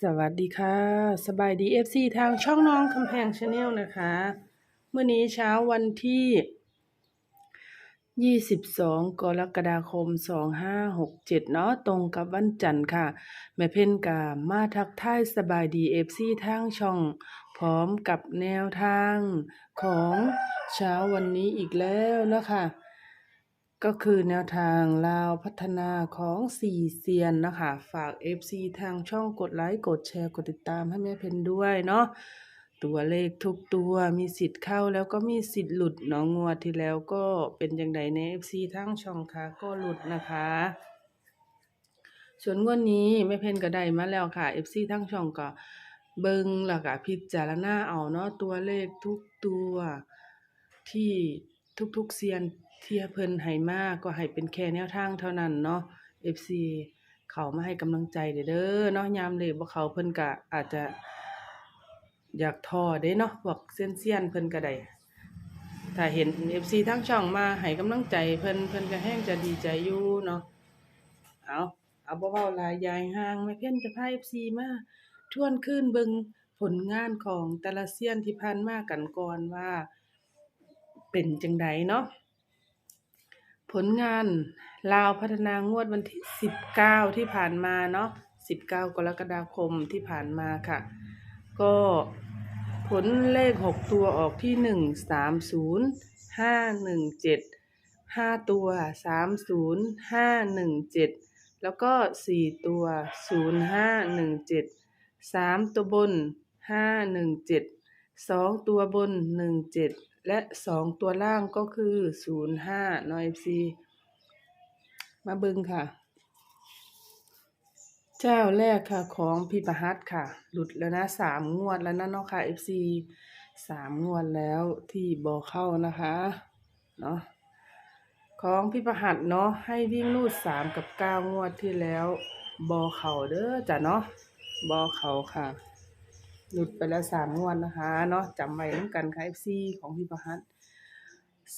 สวัสดีค่ะ สบายดี FC ทางช่องน้องคำแพงชาแนลนะคะ เมื่อนี้เช้าวันที่ 22 กรกฎาคม 2567 เนาะตรงกับวันจันทร์ค่ะ แม่เพ่นกามาทักทายสบายดี FC ทางช่อง พร้อมกับแนวทางของเช้าวันนี้อีกแล้วนะคะ ก็คือแนวทางลาวพัฒนาของสี่เซียนนะคะ ฝาก FC ทางช่องกดไลค์ กดแชร์ กดติดตามให้แม่เพนด้วยเนาะตัวเลขทุกตัวมีสิทธิ์เข้าแล้วก็มีสิทธิ์หลุดเนาะงวดที่แล้วก็เป็นอย่างไรใน FC ทางช่องค่ะก็หลุดนะคะ ส่วนงวดนี้แม่เพนก็ได้มาแล้วค่ะ FC ทั้งช่องก็เบิงแล้วก็พิจารณาเอาเนาะตัวเลขทุกตัวที่ทุกๆเซียน เที่เพิ่นให้มาก็ให้เป็นแค่แนวทางเท่านั้นเนาะ FC เขามาให้กำลังใจเด้อเด้อเนาะยามเลขบ่เขาเพิ่นก็อาจจะ อยากท้อเด้เนาะพวกเซียนๆเพิ่นก็ได้ถ้าเห็น FC ทั้งช่องมาให้กำลังใจเพิ่นเพิ่นก็แห้งจะดีใจอยู่เนาะเอาเอาบ่เว้าหลายยายห่างแม่เพิ่นจะพา FC มาทวนคืนเบิ่งผลงานของแต่ละเซียนที่ผ่านมากันก่อนว่า เป็นจังใดเนาะ ผลงานลาวพัฒนางวดวันที่ 19 ที่ผ่านมาเนาะ 19 กรกฎาคมที่ผ่านมาค่ะ ก็ผลเลข 6 ตัวออกที่ 1 30 517 5 ตัว 30 517 แล้วก็ 4 ตัว 0517 3 ตัวบน 517 2 ตัวบน 17 และ2ตัวล่างก็คือ05น้อย FC มาบิ่งค่ะ เจ้าแรกค่ะของพี่ประหัตค่ะ หลุดแล้วนะสามงวดแล้วนะเนาะค่ะ FC สามงวดแล้วที่บอเข้านะคะเนาะของพี่ประหัตเนาะให้วิ่งลูดสามกับเก้างวดที่แล้ว บอเข่าเด้อจ้ะเนาะบอเข่าค่ะ หลุดไปแล้วสามงวดนะคะเนาะจำไว้น้ำกันค่ะ FC ของพี่ประหัต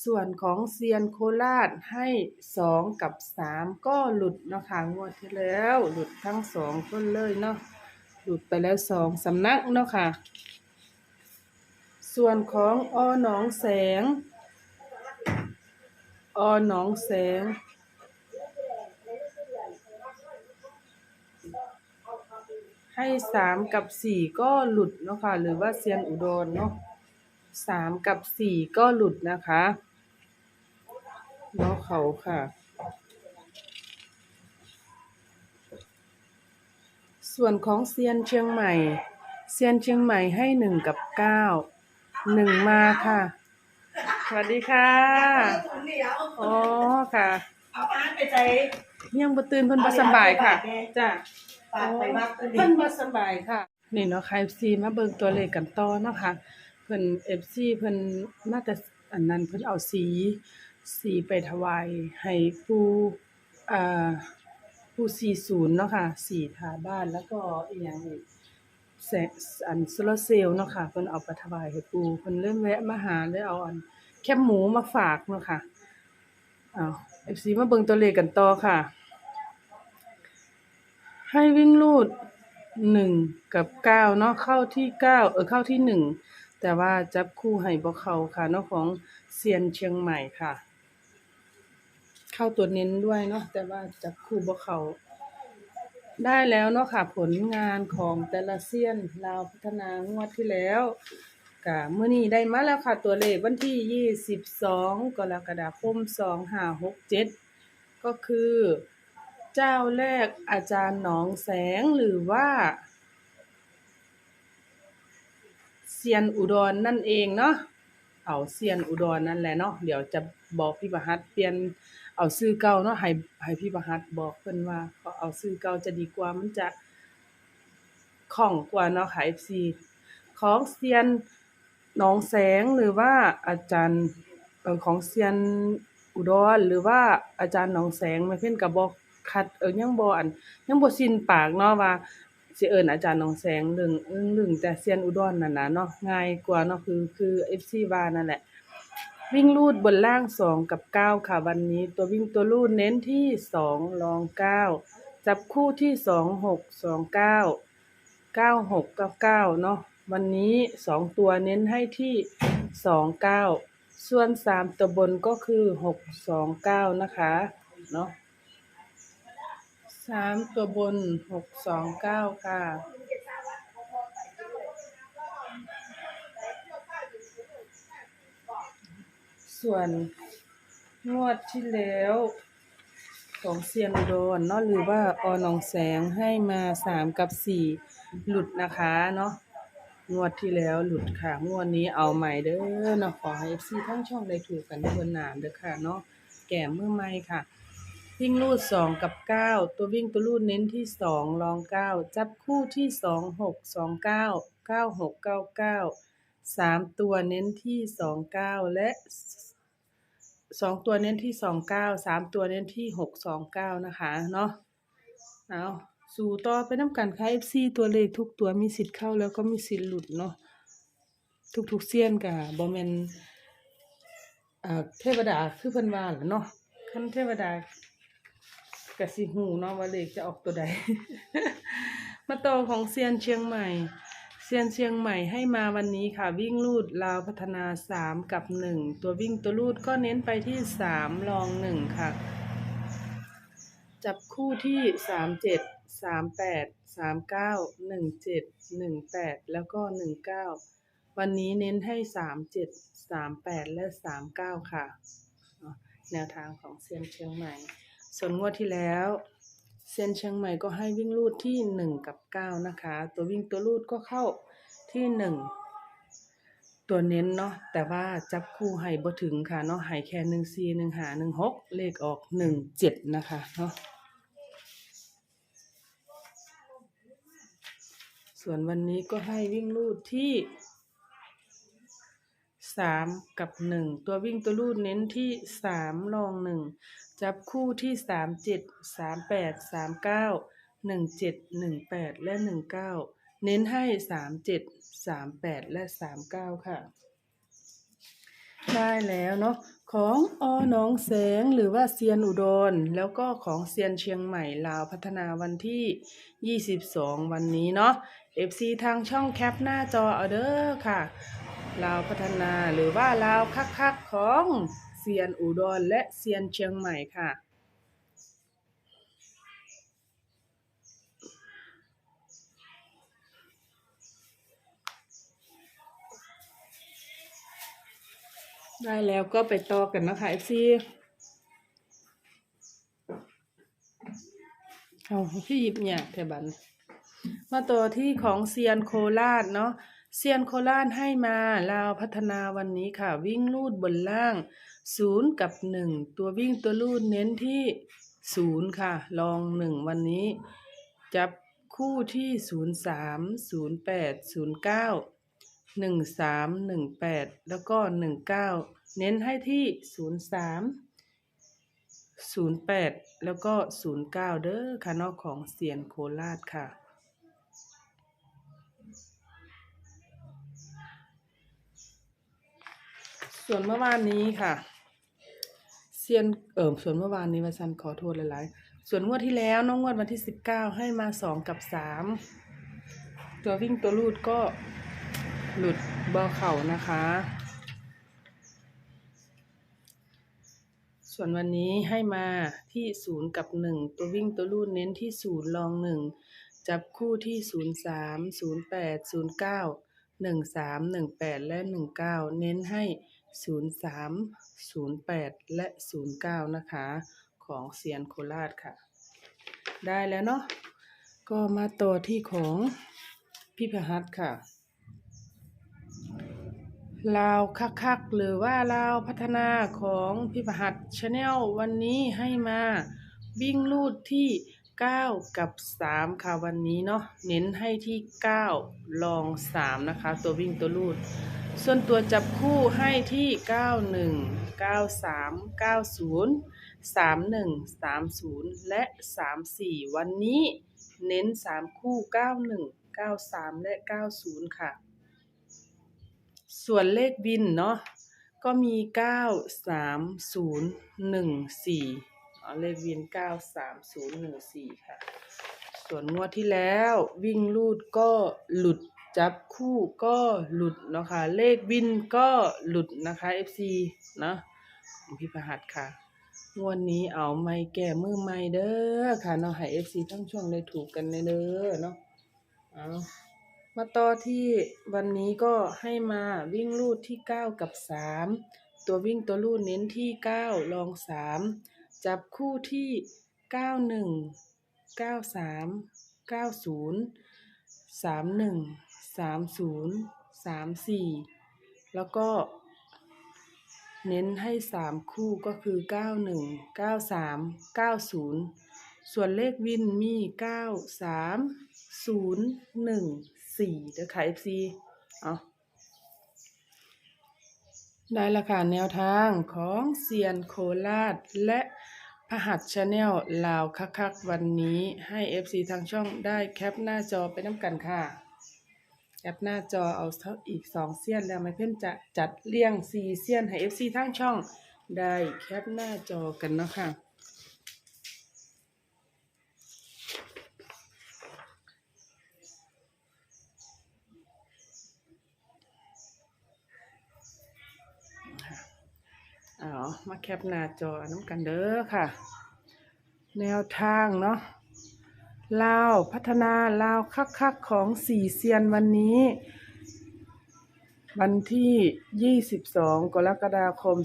ส่วนของเซียนโคราชให้สองกับสามก็หลุดเนาะค่ะงวดที่แล้ว หลุดทั้งสองคนเลยเนาะหลุดไปแล้วสองสำนักเนาะค่ะ ส่วนของอหนองแสง อหนองแสง ให้สามกับสี่ก็หลุดเนาะค่ะหรือว่าเซียนอุดรเนาะสามกับสี่ก็หลุดนะคะเนาะเขาค่ะ ส่วนของเซียนเชียงใหม่ เซียนเชียงใหม่ให้หนึ่งกับเก้าหนึ่งมาค่ะ สวัสดีค่ะอ๋อค่ะ เอาอาร์ตไปใจ ยังบ่ตื่นเพิ่นบ่สำบายค่ะจ้ะ ฝากไปวัดก็ดีเพิ่นบ่สบายค่ะ นี่เนาะค่ะ FC มาเบิ่งตัวเลขกันต่อเนาะค่ะ เพิ่น FC เพิ่นมาแต่อันนั้นเพิ่นเอาสี สีไปถวายให้ปู่อ่าปู่40เนาะค่ะสีทาบ้านแล้วก็อีหยังอีกแสงอันโซลาเซลล์เนาะค่ะเพิ่นเอาไปถวายให้ปู่เพิ่นเลยแวะมาหาเลยเอาอันแคบหมูมาฝากเนาะค่ะอ้าว FC มาเบิ่งตัวเลขกันต่อค่ะ ให้วิ่งลูดหนึ่งกับเก้าเนาะเข้าที่เก้าเออเข้าที่หนึ่งแต่ว่าจับคู่ให้บ่เขาค่ะเนาะของเซียนเชียงใหม่ค่ะ เข้าตัวเน้นด้วยเนาะแต่ว่าจับคู่บ่เขาได้แล้วเนาะค่ะ ผลงานของแต่ละเซียนลาวพัฒนางวดที่แล้วกะมื้อนี้ได้มาแล้วค่ะ ตัวเลขวันที่22กรกฎาคม2567ก็คือ เจ้าแรกอาจารย์หนองแสงหรือว่าเซียนอุดรนั่นเองเนาะเอาเซียนอุดรนั่นแหละเนาะเดี๋ยวจะบอกพี่ประหัตเปลี่ยนเอาชื่อเก่าเนาะให้ให้พี่ประหัตบอกเพิ่นว่าเขาเอาชื่อเก่าจะดีกว่ามันจะคล่องกว่าเนาะค่ะ FC ของเซียนหนองแสงหรือว่าอาจารย์ของเซียนอุดรหรือว่าอาจารย์หนองแสงม่เพิ่นก็บอก คัดเออยังบ่อันยังบ่สิ้นปากเนาะว่าสิเอิ้นอาจารย์หนองแสงเรื่องเรื่องเรื่องแต่เซียนอุดรนั่นน่ะเนาะง่ายกว่าเนาะคือคือ FC ว่านั่นแหละ วิ่งลูดบนล่าง 2 กับ 9 ค่ะ วันนี้ตัววิ่งตัวลูดเน้นที่ 2 รอง 9 จับคู่ที่ 2 6 2 9เก้าหกเก้าเก้าเนาะวันนี้สองตัวเน้นให้ที่สองเก้าส่วนสามตัวบนก็คือหกสองเก้านะคะ เนาะ สามตัวบนหกสองเก้าค่ะ ส่วนงวดที่แล้วของเซียนอุดรเนาะหรือว่าออนองแสงให้มาสามกับสี่หลุดนะคะเนาะงวดที่แล้วหลุดค่ะ งวดนี้เอาใหม่เด้อเนาะขอให้ FC ทั้งช่องได้ถูกกันทุกนหนานเด้อค่ะเนาะแก่เมื่อใหม่ค่ะ วิ่งลูดสองกับเก้าตัววิ่งตัวลูดเน้นที่สองรองเก้าจับคู่ที่สองหกสองเก้าเก้าหกเก้าเก้าสามตัวเน้นที่สองเก้าและสองตัวเน้นที่สองเก้าสามตัวเน้นที่หกสองเก้านะคะเนาะเอาสู่ต่อไปน้ำกันค่ะ FC ตัวเลขทุกตัวมีสิทธิ์เข้าแล้วก็มีสิทธิ์หลุดเนาะทุกๆเซียนกะบอมเมนอ่าเทวดาคือเพิ่นว่าเนาะคันเทวดา กะสิหูเนาะว่าเลขจะออกตัวใด มาต่อของเซียนเชียงใหม่ เซียนเชียงใหม่ให้มาวันนี้ค่ะ วิ่งลูดลาวพัฒนาสามกับหนึ่งตัววิ่งตัวลูดก็เน้นไปที่สามรองหนึ่งค่ะ จับคู่ที่สามเจ็ดสามแปดสามเก้าหนึ่งเจ็ดหนึ่งแปดแล้วก็หนึ่งเก้าวันนี้เน้นให้สามเจ็ดสามแปดและสามเก้าค่ะเนาะแนวทางของเซียนเชียงใหม่ ส่วนงวดที่แล้วเซียนเชียงใหม่ก็ให้วิ่งลูดที่หนึ่งกับเก้านะคะ ตัววิ่งตัวลูดก็เข้าที่หนึ่งตัวเน้นเนาะแต่ว่าจับคู่ให้บ่ถึงค่ะเนาะให้แค่หนึ่งสี่หนึ่งหาหนึ่งหกเลขออกหนึ่งเจ็ดนะคะเนาะส่วนวันนี้ก็ให้วิ่งลูดที่สามกับหนึ่งตัววิ่งตัวลูดเน้นที่สามรองหนึ่ง จับคู่ที่สามเจ็ดสามแปดสามเก้าหนึ่งเจ็ดหนึ่งแปดและหนึ่งเก้าเน้นให้สามเจ็ดสามแปดและสามเก้าค่ะ ได้แล้วเนาะของอหนองแสงหรือว่าเซียนอุดร แล้วก็ของเซียนเชียงใหม่ลาวพัฒนาวันที่ 22 วันนี้เนาะ FC ทางช่องแคปหน้าจอเอาเด้อค่ะลาวพัฒนาหรือว่าลาวคักๆของ เซียนอุดรและเซียนเชียงใหม่ค่ะ ได้แล้วก็ไปต่อกันนะคะ FC เอาพี่หยิบเนี่ยแถบันมาต่อที่ของเซียนโคราชเนาะเซียนโคราชให้มาลาวพัฒนาวันนี้ค่ะ วิ่งลูดบนล่าง ศูนย์กับหนึ่งตัววิ่งตัวลูดเน้นที่ศูนย์ค่ะ ลองหนึ่งวันนี้ จับคู่ที่ศูนย์สามศูนย์แปดศูนย์เก้าหนึ่งสามหนึ่งแปดแล้วก็หนึ่งเก้าเน้นให้ที่ศูนย์สามศูนย์แปดแล้วก็ศูนย์เก้าเด้อค่ะนอกของเซียนโคราชค่ะส่วนเมื่อวานนี้ค่ะ เซียนเอิมส่วนเมื่อวานนี้มาซันขอโทษหลายๆ ส่วนงวดที่แล้วน้องงวดวันที่สิบเก้าให้มาสองกับสามตัววิ่งตัวลูดก็หลุดบอเข่านะคะ ส่วนวันนี้ให้มาที่ศูนย์กับหนึ่งตัววิ่งตัวลูดเน้นที่ศูนย์ลองหนึ่งจับคู่ที่ศูนย์สามศูนย์แปดศูนย์เก้าหนึ่งสามหนึ่งแปดและหนึ่งเก้าเน้นให้ ศูนย์สามศูนย์และศูนะคะ ของเซียนโคราชค่ะ ได้แล้วเนาะก็มาต่อที่ของพี่พหัสค่ะลาวคักๆหรือว่าลาวพัฒนาของพิพหัสชาแนลวันนี้ให้มาวิ่งลูดที่ 9กับ3ค่ะวันนี้เนาะเน้นให้ที่9ลอง3นะคะ ตัววิ่งตัวลูด ส่วนตัวจับคู่ให้ที่91 93 90 31 30และ34วันนี้เน้น3คู่91 93และ90ค่ะ ส่วนเลขบินเนาะก็มีเก้าสามศูนย์หนึ่งสี่ เลขบินเก้าสามศูนย์หนึ่งสี่ค่ะ ส่วนงวดที่แล้ววิ่งลูดก็หลุดจับคู่ก็หลุดเนาะค่ะเลขวินก็หลุดนะคะ FC เนาะของพี่ประหัสค่ะงวดนี้เอาไม่แก้มือไม่เด้อค่ะเนาะให้ FC ทั้งช่วงได้ถูกกันเด้อเนาะเอามาต่อที่วันนี้ก็ให้มาวิ่งลูดที่ 9 กับ 3 ตัววิ่งตัวลูดเน้นที่ 9 ลอง 3 จับคู่ที่ 91 93 90 31 30 34 แล้วก็เน้นให้ 3 คู่ก็คือ 91 93 90 ส่วนเลขวินมี 93 0 1 4เด้อค่ะ FC เอาได้ละค่ะแนวทางของเซียนโคราชและ พหัสชาแนลลาวคักๆวันนี้ให้ FC ทางช่องได้แคปหน้าจอไปน้ำกันค่ะ แคปหน้าจอเอาเท่าอีกสองเสี้ยนแล้วไม่เพิ่นจะจัดเรียงสี่เสี้ยนให้ FC ทางช่องได้แคปหน้าจอกันเนาะค่ะ เอามาแคปหน้าจอน้ำกันเด้อค่ะ แนวทางเนาะลาวพัฒนาลาวคักคักๆของสี่เซียนวันนี้ วันที่ 22 กรกฎาคม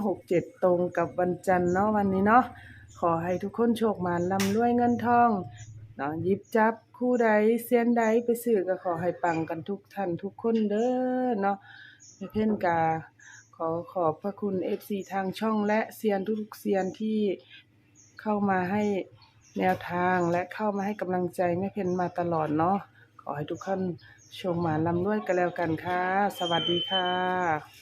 2567 ตรงกับวันจันทร์เนาะวันนี้เนาะขอให้ทุกคนโชคมานลำรวยเงินทองเนาะหยิบจับคู่ใดเซียนใดไปซื้อก็ขอให้ปังกันทุกท่านทุกคนเด้อเนาะเพ่นกา ขอขอบพระคุณ FC ทางช่องและเซียนทุกๆเซียนที่เข้ามาให้แนวทางและเข้ามาให้กำลังใจแม่เพนมาตลอดเนาะขอให้ทุกท่านชมหมานลำด้วยกันแล้วกันค่ะ สวัสดีค่ะ